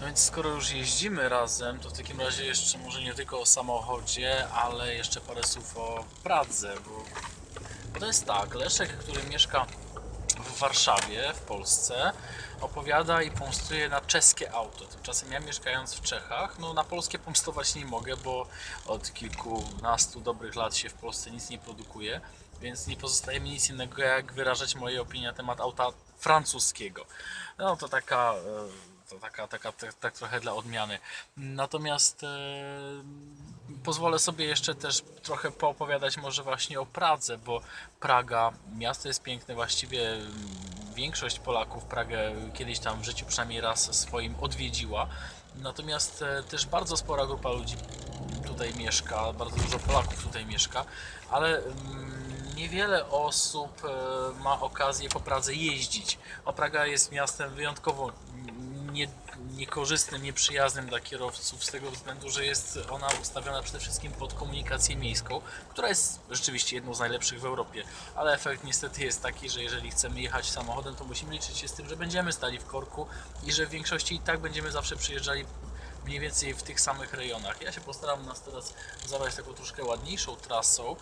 No więc skoro już jeździmy razem, to w takim razie jeszcze może nie tylko o samochodzie, ale jeszcze parę słów o Pradze, bo to jest tak, Leszek, który mieszka w Warszawie, w Polsce, opowiada i pomstuje na czeskie auto. Tymczasem ja mieszkając w Czechach, no na polskie pomstować nie mogę, bo od kilkunastu dobrych lat się w Polsce nic nie produkuje, więc nie pozostaje mi nic innego jak wyrażać moje opinie na temat auta francuskiego. No to taka, e, to taka, taka tak, tak trochę dla odmiany. Natomiast e, pozwolę sobie jeszcze też trochę poopowiadać może właśnie o Pradze, bo Praga, miasto jest piękne, właściwie mm, większość Polaków Pragę kiedyś tam w życiu przynajmniej raz swoim odwiedziła. Natomiast e, też bardzo spora grupa ludzi tutaj mieszka, bardzo dużo Polaków tutaj mieszka, ale mm, niewiele osób e, ma okazję po Pradze jeździć. A Praga jest miastem wyjątkowo nie, niekorzystnym, nieprzyjaznym dla kierowców z tego względu, że jest ona ustawiona przede wszystkim pod komunikację miejską, która jest rzeczywiście jedną z najlepszych w Europie, ale efekt niestety jest taki, że jeżeli chcemy jechać samochodem, to musimy liczyć się z tym, że będziemy stali w korku i że w większości i tak będziemy zawsze przyjeżdżali mniej więcej w tych samych rejonach. Ja się postaram nas teraz zabrać taką troszkę ładniejszą trasą,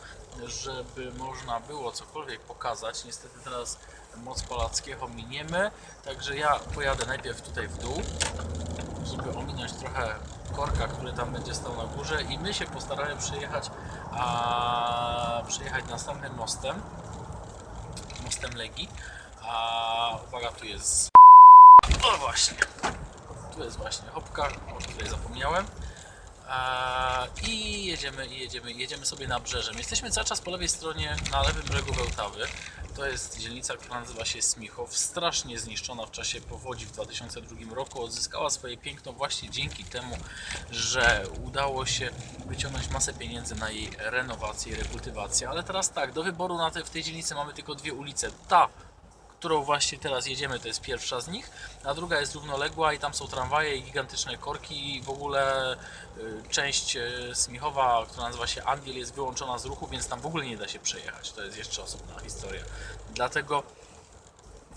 żeby można było cokolwiek pokazać. Niestety teraz moc Polackiego ominiemy, także ja pojadę najpierw tutaj w dół, żeby ominąć trochę korka, który tam będzie stał na górze i my się postaramy przejechać, a przejechać następnym mostem, mostem Legii, a uwaga, tu jest o właśnie, tu jest właśnie hopka, o której zapomniałem. I jedziemy, i jedziemy, jedziemy sobie na brzeżem. Jesteśmy cały czas po lewej stronie, na lewym brzegu Wełtawy. To jest dzielnica, która nazywa się Smichow. Strasznie zniszczona w czasie powodzi w 2002 roku. Odzyskała swoje piękno właśnie dzięki temu, że udało się wyciągnąć masę pieniędzy na jej renowację i rekultywację. Ale teraz tak, do wyboru na te, w tej dzielnicy mamy tylko dwie ulice. Ta którą właśnie teraz jedziemy, to jest pierwsza z nich, a druga jest równoległa i tam są tramwaje i gigantyczne korki i w ogóle y, część y, Smichowa, która nazywa się Andiel jest wyłączona z ruchu, więc tam w ogóle nie da się przejechać. To jest jeszcze osobna historia. Dlatego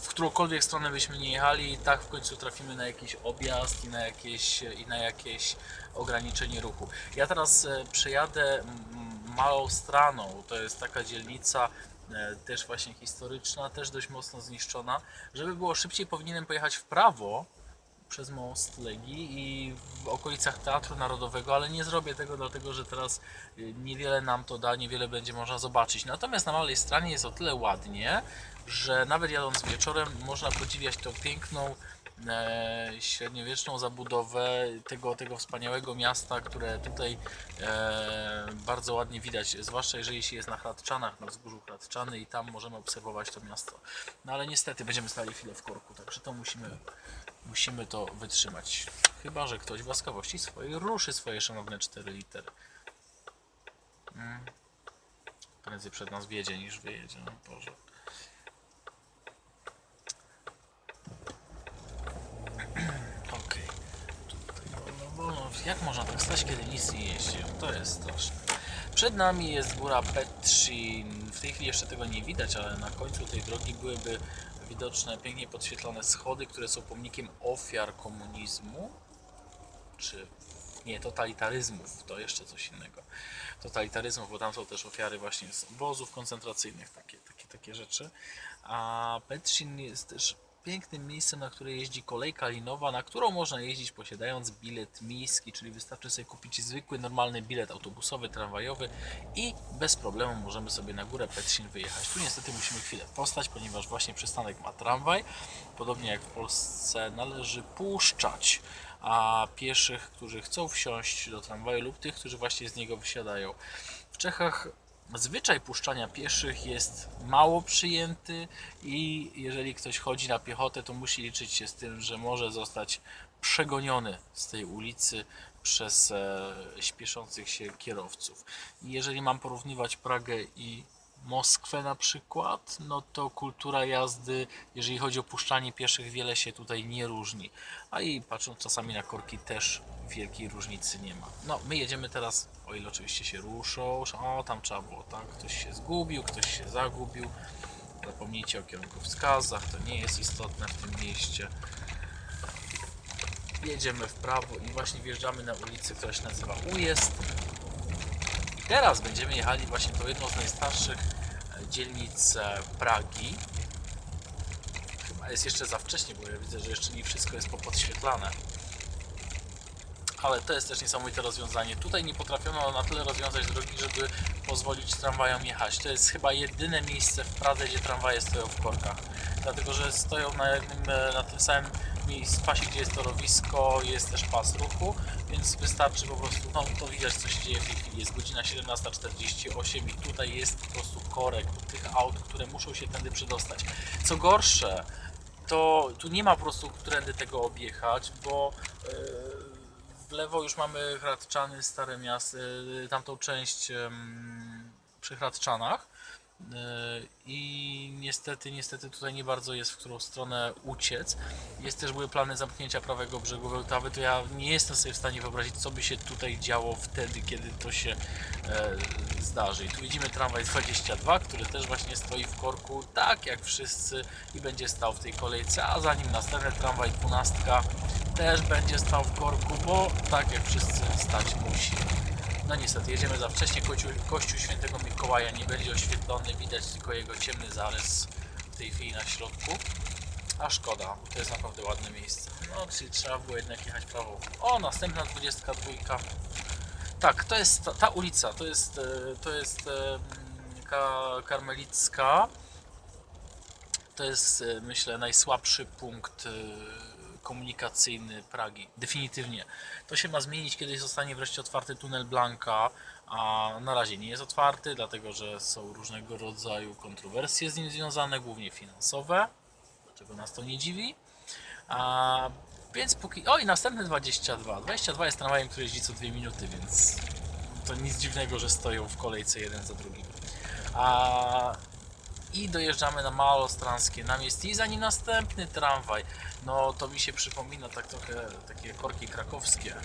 w którąkolwiek stronę byśmy nie jechali, tak w końcu trafimy na jakiś objazd i na jakieś, i na jakieś ograniczenie ruchu. Ja teraz e, przejadę Małą Straną, to jest taka dzielnica też właśnie historyczna, też dość mocno zniszczona. Żeby było szybciej, powinienem pojechać w prawo przez most Legii i w okolicach Teatru Narodowego, ale nie zrobię tego, dlatego że teraz y, niewiele nam to da, niewiele będzie można zobaczyć. Natomiast na Małej Stranie jest o tyle ładnie, że nawet jadąc wieczorem można podziwiać tą piękną e, średniowieczną zabudowę tego, tego wspaniałego miasta, które tutaj e, bardzo ładnie widać, zwłaszcza jeżeli się jest na Hradczanach, na wzgórzu Hradczany i tam możemy obserwować to miasto. No ale niestety będziemy stali chwilę w korku, także to musimy, musimy to wytrzymać. Chyba, że ktoś w łaskawości swojej ruszy swoje szanowne 4 litery. Mm. Prędzej przed nas wiedzie niż wyjedzie, no Boże. Okej. Wolno, wolno. Jak można tak stać, kiedy nic nie jeździ? To jest straszne. Przed nami jest góra Petrin. W tej chwili jeszcze tego nie widać, ale na końcu tej drogi byłyby widoczne pięknie podświetlone schody, które są pomnikiem ofiar komunizmu. Czy nie, totalitaryzmów, to jeszcze coś innego. Totalitaryzmów, bo tam są też ofiary właśnie z obozów koncentracyjnych, takie, takie, takie rzeczy. A Petrin jest też pięknym miejscem, na które jeździ kolejka linowa, na którą można jeździć posiadając bilet miejski, czyli wystarczy sobie kupić zwykły, normalny bilet autobusowy, tramwajowy i bez problemu możemy sobie na górę Petrin wyjechać. Tu niestety musimy chwilę postać, ponieważ właśnie przystanek ma tramwaj. Podobnie jak w Polsce należy puszczać a pieszych, którzy chcą wsiąść do tramwaju lub tych, którzy właśnie z niego wysiadają. W Czechach zwyczaj puszczania pieszych jest mało przyjęty i jeżeli ktoś chodzi na piechotę, to musi liczyć się z tym, że może zostać przegoniony z tej ulicy przez e, śpieszących się kierowców. I jeżeli mam porównywać Pragę i Moskwę na przykład, no to kultura jazdy, jeżeli chodzi o puszczanie pieszych, wiele się tutaj nie różni. A i patrząc czasami na korki też wielkiej różnicy nie ma. No, my jedziemy teraz, o ile oczywiście się ruszą, o tam trzeba było, tak, ktoś się zgubił, ktoś się zagubił. Zapomnijcie o kierunkowskazach, to nie jest istotne w tym mieście. jedziemy w prawo i właśnie wjeżdżamy na ulicę, która się nazywa Ujazd. Teraz będziemy jechali właśnie tą jedną z najstarszych e, dzielnic e, Pragi. Chyba jest jeszcze za wcześnie, bo ja widzę, że jeszcze nie wszystko jest popodświetlane. Ale to jest też niesamowite rozwiązanie. Tutaj nie potrafiono na tyle rozwiązać drogi, żeby pozwolić tramwajom jechać. To jest chyba jedyne miejsce w Pradze, gdzie tramwaje stoją w korkach. Dlatego, że stoją na, jednym, e, na tym samym miejscu, pasie, gdzie jest torowisko, jest też pas ruchu, więc wystarczy po prostu, no to widać co się dzieje w tej chwili. Jest godzina 17.48 i tutaj jest po prostu korek tych aut, które muszą się tędy przedostać. Co gorsze, to tu nie ma po prostu którędy tego objechać, bo e, w lewo już mamy Hradczany, Stare Miasto, e, tamtą część em, przy Hradczanach i niestety, niestety tutaj nie bardzo jest w którą stronę uciec. Jest też były plany zamknięcia prawego brzegu Wełtawy, to ja nie jestem sobie w stanie wyobrazić, co by się tutaj działo wtedy, kiedy to się e, zdarzy. I tu widzimy tramwaj 22, który też właśnie stoi w korku, tak jak wszyscy i będzie stał w tej kolejce, a za nim następny tramwaj 12 też będzie stał w korku, bo tak jak wszyscy stać musi. No niestety, jedziemy za wcześnie. Kościół, kościół świętego Mikołaja nie będzie oświetlony, widać tylko jego ciemny zarys w tej chwili na środku. A szkoda, bo to jest naprawdę ładne miejsce. No, czyli trzeba było jednak jechać prawo. O, następna 22. Tak, to jest ta, ta ulica, to jest, e, to jest e, ka, karmelicka. To jest, e, myślę, najsłabszy punkt komunikacyjny Pragi. Definitywnie. To się ma zmienić, kiedy zostanie wreszcie otwarty tunel Blanka, a na razie nie jest otwarty, dlatego że są różnego rodzaju kontrowersje z nim związane, głównie finansowe, dlaczego nas to nie dziwi. A, więc póki... O i następny 22. 22 jest tramwajem, który jeździ co 2 minuty, więc to nic dziwnego, że stoją w kolejce jeden za drugim. A, I dojeżdżamy na Malostranskie namiestnie i za nim następny tramwaj. No to mi się przypomina tak trochę takie korki krakowskie.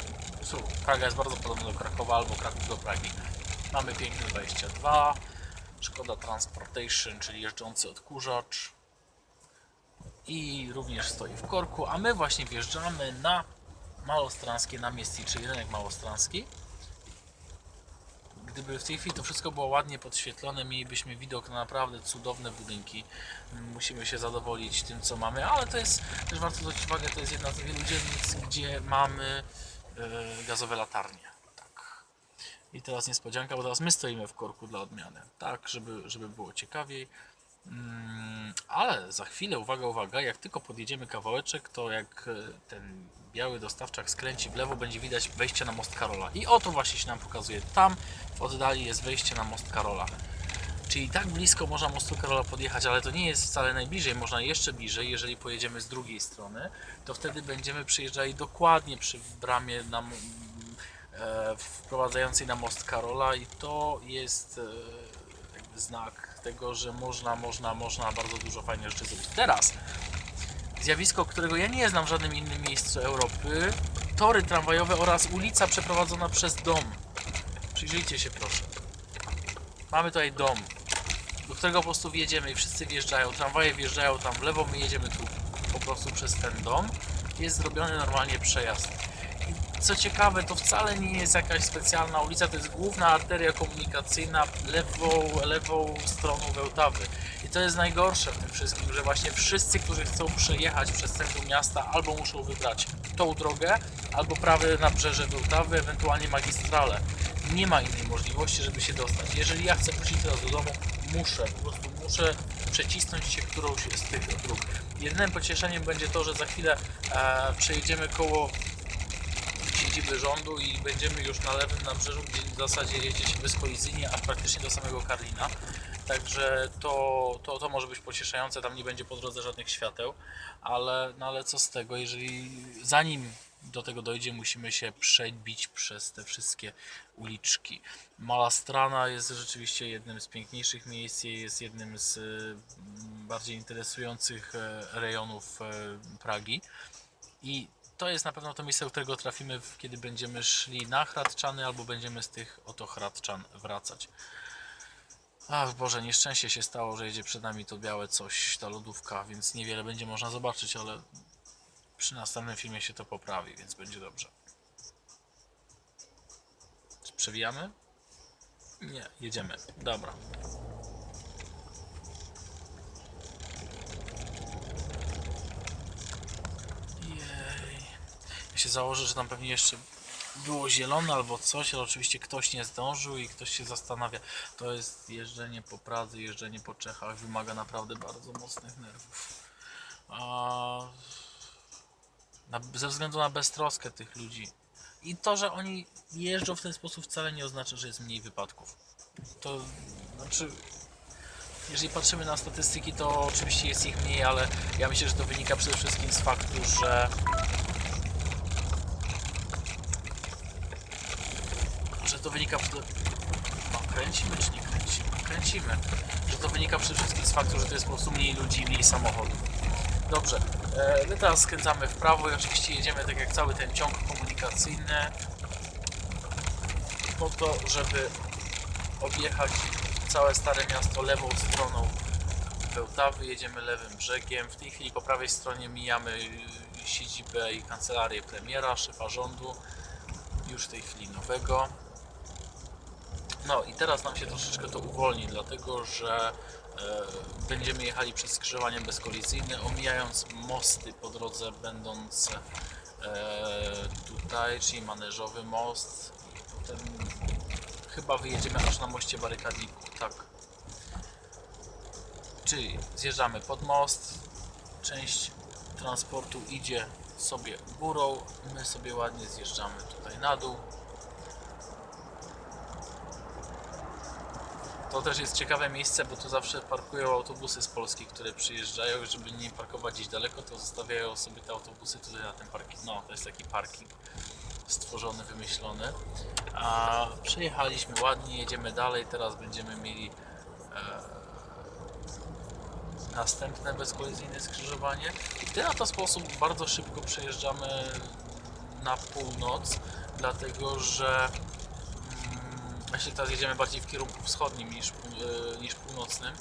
Su, Praga jest bardzo podobna do Krakowa albo Kraków do Pragi. Mamy piękny 22, Szkoda Transportation, czyli jeżdżący odkurzacz i również stoi w korku, a my właśnie wjeżdżamy na Malostranskie namiestnie, czyli rynek Malostrański. Gdyby w tej chwili to wszystko było ładnie podświetlone, mielibyśmy widok na naprawdę cudowne budynki. Musimy się zadowolić tym, co mamy, ale to jest też warto zwrócić uwagę, to jest jedna z wielu dzielnic, gdzie mamy e, gazowe latarnie. Tak. I teraz niespodzianka, bo teraz my stoimy w korku dla odmiany, tak, żeby, żeby było ciekawiej. Mm, ale za chwilę, uwaga, uwaga, jak tylko podjedziemy kawałeczek, to jak e, ten biały dostawczak skręci w lewo, będzie widać wejście na most Karola. I oto właśnie się nam pokazuje. Tam w oddali jest wejście na most Karola. Czyli tak blisko można mostu Karola podjechać, ale to nie jest wcale najbliżej, można jeszcze bliżej, jeżeli pojedziemy z drugiej strony, to wtedy będziemy przyjeżdżali dokładnie przy bramie na, e, wprowadzającej na most Karola i to jest e, znak tego, że można, można, można bardzo dużo fajnych rzeczy zrobić. Teraz zjawisko, którego ja nie znam w żadnym innym miejscu Europy, tory tramwajowe oraz ulica przeprowadzona przez dom. Przyjrzyjcie się proszę. Mamy tutaj dom, do którego po prostu wjedziemy i wszyscy wjeżdżają. Tramwaje wjeżdżają tam w lewo, my jedziemy tu po prostu przez ten dom. Jest zrobiony normalnie przejazd. I co ciekawe, to wcale nie jest jakaś specjalna ulica, to jest główna arteria komunikacyjna lewą, lewą stroną Wełtawy. To jest najgorsze w tym wszystkim, że właśnie wszyscy, którzy chcą przejechać przez centrum miasta, albo muszą wybrać tą drogę, albo prawe nabrzeże Wełtawy, ewentualnie magistrale. Nie ma innej możliwości, żeby się dostać. Jeżeli ja chcę wrócić teraz do domu, muszę, po prostu muszę przecisnąć się którąś z tych dróg. Jedynym pocieszeniem będzie to, że za chwilę e, przejedziemy koło siedziby rządu i będziemy już na lewym nabrzeżu, gdzie w zasadzie jedzie się bezkolizyjnie, aż praktycznie do samego Karlina. Także to, to, to może być pocieszające, tam nie będzie po drodze żadnych świateł, ale, no ale co z tego, jeżeli zanim do tego dojdzie, musimy się przebić przez te wszystkie uliczki. Mala Strana jest rzeczywiście jednym z piękniejszych miejsc, jest jednym z y, bardziej interesujących e, rejonów e, Pragi. I to jest na pewno to miejsce, do którego trafimy, kiedy będziemy szli na Hradczany albo będziemy z tych oto Hradczan wracać. Ach Boże, nieszczęście się stało, że jedzie przed nami to białe coś, ta lodówka, więc niewiele będzie można zobaczyć, ale Przy następnym filmie się to poprawi, więc będzie dobrze. Czy przewijamy? Nie, jedziemy. Dobra. Jej. Ja się założę, że tam pewnie jeszcze było zielone albo coś, ale oczywiście ktoś nie zdążył i ktoś się zastanawia. To jest jeżdżenie po Pradze, jeżdżenie po Czechach, wymaga naprawdę bardzo mocnych nerwów. A... Na, ze względu na beztroskę tych ludzi. I to, że oni jeżdżą w ten sposób wcale nie oznacza, że jest mniej wypadków. To znaczy, jeżeli patrzymy na statystyki, to oczywiście jest ich mniej, ale ja myślę, że to wynika przede wszystkim z faktu, że to wynika przede... No, kręcimy czy nie kręcimy? Kręcimy. Że to wynika przede wszystkim z faktu, że to jest po prostu mniej ludzi mniej samochodów. Dobrze, e, my teraz skręcamy w prawo i oczywiście jedziemy tak jak cały ten ciąg komunikacyjny po to, żeby objechać całe Stare Miasto lewą stroną Bełtawy, jedziemy lewym brzegiem. W tej chwili po prawej stronie mijamy siedzibę i kancelarię premiera, szefa rządu, już w tej chwili nowego. No i teraz nam się troszeczkę to uwolni, dlatego że e, będziemy jechali przez skrzyżowanie bezkolizyjne, omijając mosty po drodze będące e, tutaj, czyli maneżowy most. Potem chyba wyjedziemy aż na moście barykadników, tak. Czyli zjeżdżamy pod most, część transportu idzie sobie górą, my sobie ładnie zjeżdżamy tutaj na dół. To też jest ciekawe miejsce, bo tu zawsze parkują autobusy z Polski, które przyjeżdżają żeby nie parkować gdzieś daleko, to zostawiają sobie te autobusy tutaj na tym parking. No, to jest taki parking stworzony, wymyślony. A przejechaliśmy ładnie, jedziemy dalej. Teraz będziemy mieli e, następne bezkolizyjne skrzyżowanie. I w ten oto sposób bardzo szybko przejeżdżamy na północ, dlatego że mm, Właśnie teraz jedziemy bardziej w kierunku wschodnim niż, e, niż północnym,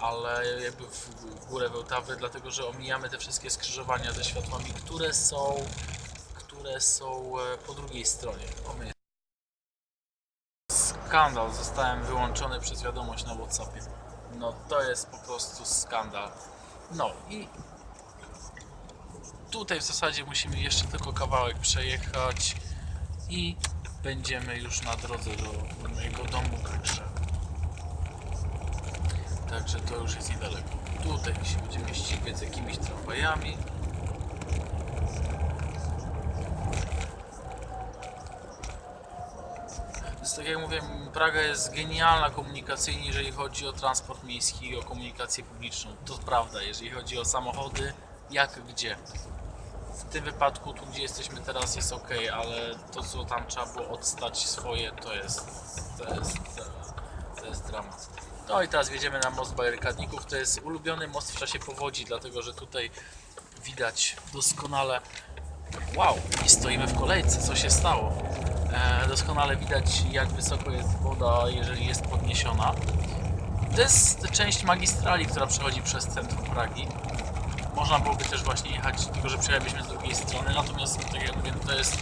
ale jakby w, w górę Wełtawy, dlatego że omijamy te wszystkie skrzyżowania ze światłami, które są, które są e, po drugiej stronie. Skandal, zostałem wyłączony przez wiadomość na Whatsappie. No to jest po prostu skandal. No i tutaj w zasadzie musimy jeszcze tylko kawałek przejechać i będziemy już na drodze do mojego domu, także także to już jest niedaleko. Tutaj się będziemy ścigać z jakimiś tramwajami. Więc tak jak mówię, Praga jest genialna komunikacyjnie, jeżeli chodzi o transport miejski i o komunikację publiczną. To prawda, jeżeli chodzi o samochody, jak gdzie. W tym wypadku, tu gdzie jesteśmy teraz jest ok, ale to co tam trzeba było odstać swoje, to jest, to jest, to jest dramat. No i teraz wjedziemy na most barykadników. To jest ulubiony most w czasie powodzi, dlatego że tutaj widać doskonale. Wow, i stoimy w kolejce, co się stało? E, doskonale widać, jak wysoko jest woda, jeżeli jest podniesiona. To jest część magistrali, która przechodzi przez centrum Pragi. Można byłoby też właśnie jechać, tylko że przejechaliśmy z drugiej strony, natomiast tak jak mówię, to jest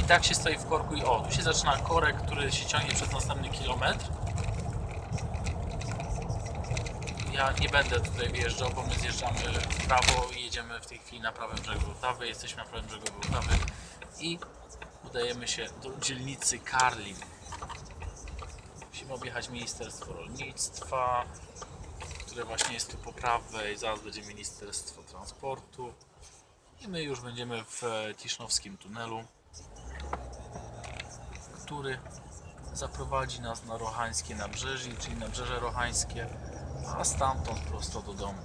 i tak się stoi w korku i o, tu się zaczyna korek, który się ciągnie przez następny kilometr. Ja nie będę tutaj wjeżdżał, bo my zjeżdżamy w prawo i jedziemy w tej chwili na prawym brzegu Włtawy. Jesteśmy na prawym brzegu Włtawy i udajemy się do dzielnicy Karlin. Musimy objechać Ministerstwo Rolnictwa, które właśnie jest tu po prawej. Zaraz będzie Ministerstwo Transportu. I my już będziemy w e, Tisznowskim tunelu, który zaprowadzi nas na Rochańskie Nabrzeże, czyli Nabrzeże Rochańskie, a stamtąd prosto do domu.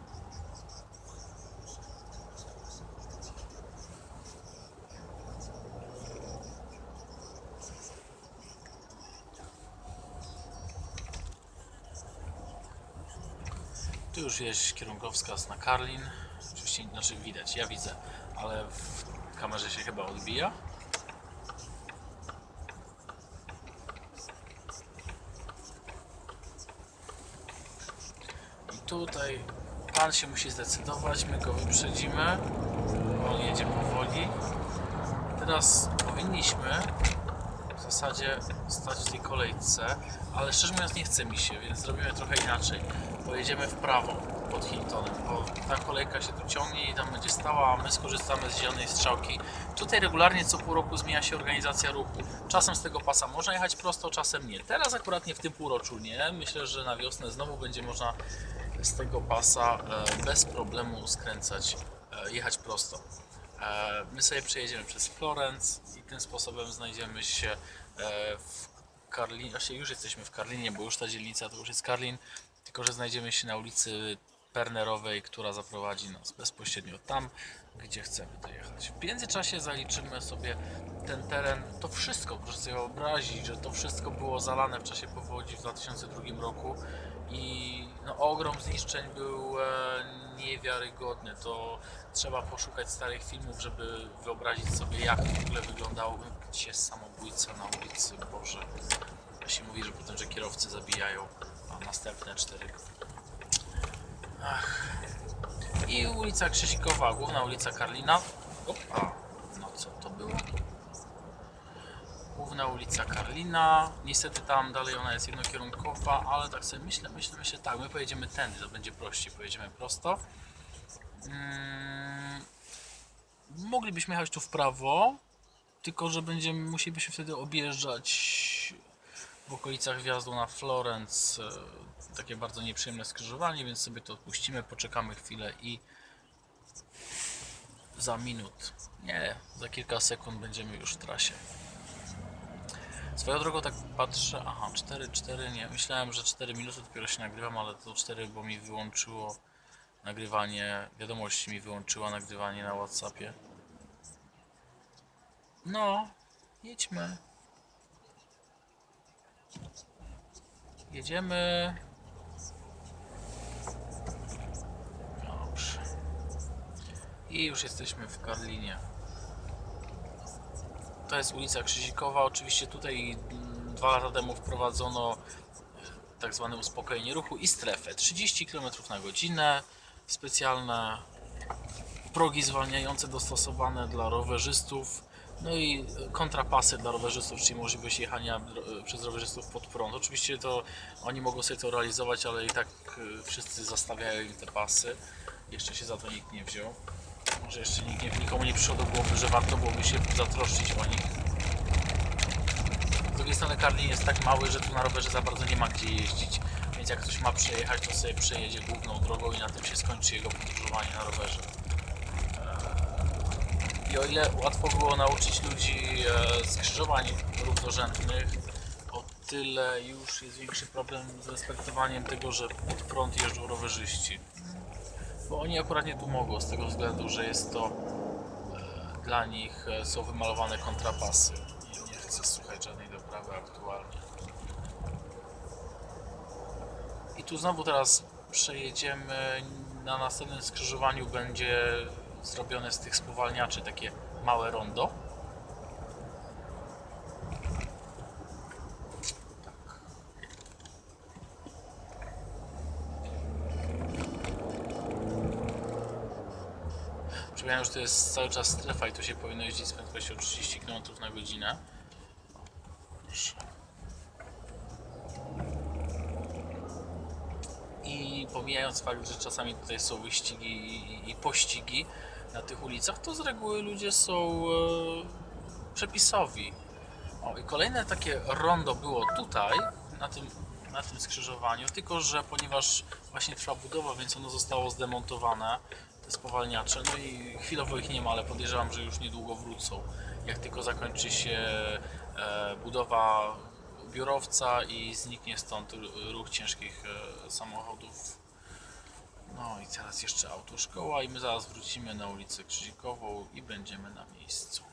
Tu już jest kierunkowskaz na Karlin. Oczywiście, znaczy widać, ja widzę, ale w kamerze się chyba odbija. I tutaj pan się musi zdecydować, my go wyprzedzimy. on jedzie powoli. Teraz powinniśmy w zasadzie stać w tej kolejce, ale szczerze mówiąc nie chce mi się, więc zrobimy trochę inaczej. Pojedziemy w prawo pod Hiltonem, bo ta kolejka się tu ciągnie i tam będzie stała, a my skorzystamy z zielonej strzałki. Tutaj regularnie co pół roku zmienia się organizacja ruchu. Czasem z tego pasa można jechać prosto, czasem nie. Teraz akurat nie w tym półroczu nie. Myślę, że na wiosnę znowu będzie można z tego pasa e, bez problemu skręcać, e, jechać prosto. E, My sobie przejedziemy przez Florenc i tym sposobem znajdziemy się w Karlinie. Właściwie już jesteśmy w Karlinie, bo już ta dzielnica to już jest Karlin, tylko że znajdziemy się na ulicy Pernerowej, która zaprowadzi nas bezpośrednio tam, gdzie chcemy dojechać. W międzyczasie zaliczymy sobie ten teren, to wszystko, proszę sobie wyobrazić, że to wszystko było zalane w czasie powodzi w 2002 roku i no, ogrom zniszczeń był e, niewiarygodny. To trzeba poszukać starych filmów, żeby wyobrazić sobie, jak w ogóle wyglądało. Gdzie samobójca na ulicy, Boże. Się mówi, że potem, że kierowcy zabijają, a następne cztery. Ach. I ulica Krzyżikowa, główna ulica Karlina. Opa, no co to było? Główna ulica Karlina. Niestety tam dalej ona jest jednokierunkowa, ale tak sobie myślę, myślę, myślę, tak, my pojedziemy tędy, to będzie prościej, pojedziemy prosto. Mm, moglibyśmy jechać tu w prawo, tylko że będziemy, musielibyśmy wtedy objeżdżać w okolicach wjazdu na Florence e, takie bardzo nieprzyjemne skrzyżowanie, więc sobie to odpuścimy, poczekamy chwilę i za minut, nie, za kilka sekund będziemy już w trasie. Swoją drogą tak patrzę, aha, 4, 4, nie, myślałem, że 4 minuty dopiero się nagrywam, ale to 4, bo mi wyłączyło nagrywanie, wiadomość mi wyłączyła nagrywanie na Whatsappie. No, jedźmy. Jedziemy. Dobrze. I już jesteśmy w Karlinie. To jest ulica Krzyżikowa. Oczywiście tutaj mm, dwa lata temu wprowadzono e, tak zwane uspokojenie ruchu i strefę. 30 km na godzinę. Specjalne progi zwalniające dostosowane dla rowerzystów. No i kontrapasy dla rowerzystów, czyli możliwość jechania dro- przez rowerzystów pod prąd. Oczywiście to oni mogą sobie to realizować, ale i tak y, wszyscy zastawiają im te pasy. Jeszcze się za to nikt nie wziął. Może jeszcze nikt nie, nikomu nie przyszło do głowy, że warto byłoby się zatroszczyć o nich. Z drugiej strony Karlin jest tak mały, że tu na rowerze za bardzo nie ma gdzie jeździć. Więc jak ktoś ma przejechać, to sobie przejedzie główną drogą i na tym się skończy jego podróżowanie na rowerze. I o ile łatwo było nauczyć ludzi e, skrzyżowań równorzędnych, o tyle już jest większy problem z respektowaniem tego, że pod prąd jeżdżą rowerzyści. Bo oni akurat nie tu mogą, z tego względu, że jest to e, dla nich e, są wymalowane kontrapasy. Nie, nie chcę słuchać żadnej doprawy aktualnie. I tu znowu teraz przejedziemy. Na następnym skrzyżowaniu będzie zrobione z tych spowalniaczy takie małe rondo. Tak. Przypominam, że to jest cały czas strefa i tu się powinno jeździć z prędkością 30 km na godzinę. I pomijając fakt, że czasami tutaj są wyścigi i pościgi na tych ulicach, to z reguły ludzie są e, przepisowi. O, i kolejne takie rondo było tutaj, na tym, na tym skrzyżowaniu, tylko że ponieważ właśnie trwa budowa, więc ono zostało zdemontowane, te spowalniacze, no i chwilowo ich nie ma, ale podejrzewam, że już niedługo wrócą. Jak tylko zakończy się e, budowa biurowca i zniknie stąd ruch ciężkich e, samochodów. No i teraz jeszcze autoszkoła i my zaraz wrócimy na ulicę Krzyżikową i będziemy na miejscu.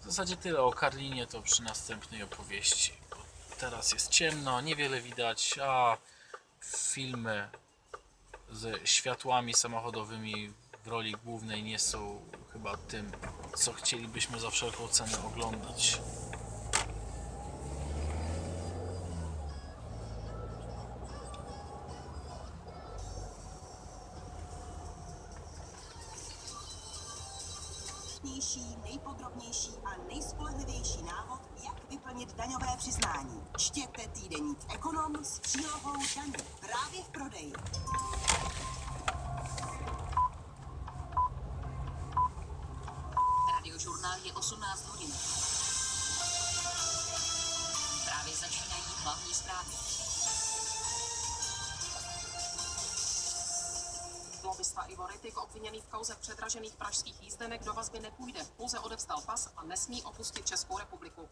W zasadzie tyle o Karlinie to przy następnej opowieści. Bo teraz jest ciemno, niewiele widać, a filmy ze światłami samochodowymi w roli głównej nie są chyba tym, co chcielibyśmy za wszelką cenę oglądać. Nejrychlejší, nejpodrobnější a nejspolehlivější návod, jak vyplnit daňové přiznání. Čtěte týdeník Ekonom s přílohou daní právě v prodeji. Radiožurnál je 18 hodin. Právě začínají hlavní zprávy. Rittig, obviněný v kauze předražených pražských jízdenek, do vazby nepůjde. Pouze odevstal pas a nesmí opustit Českou republiku.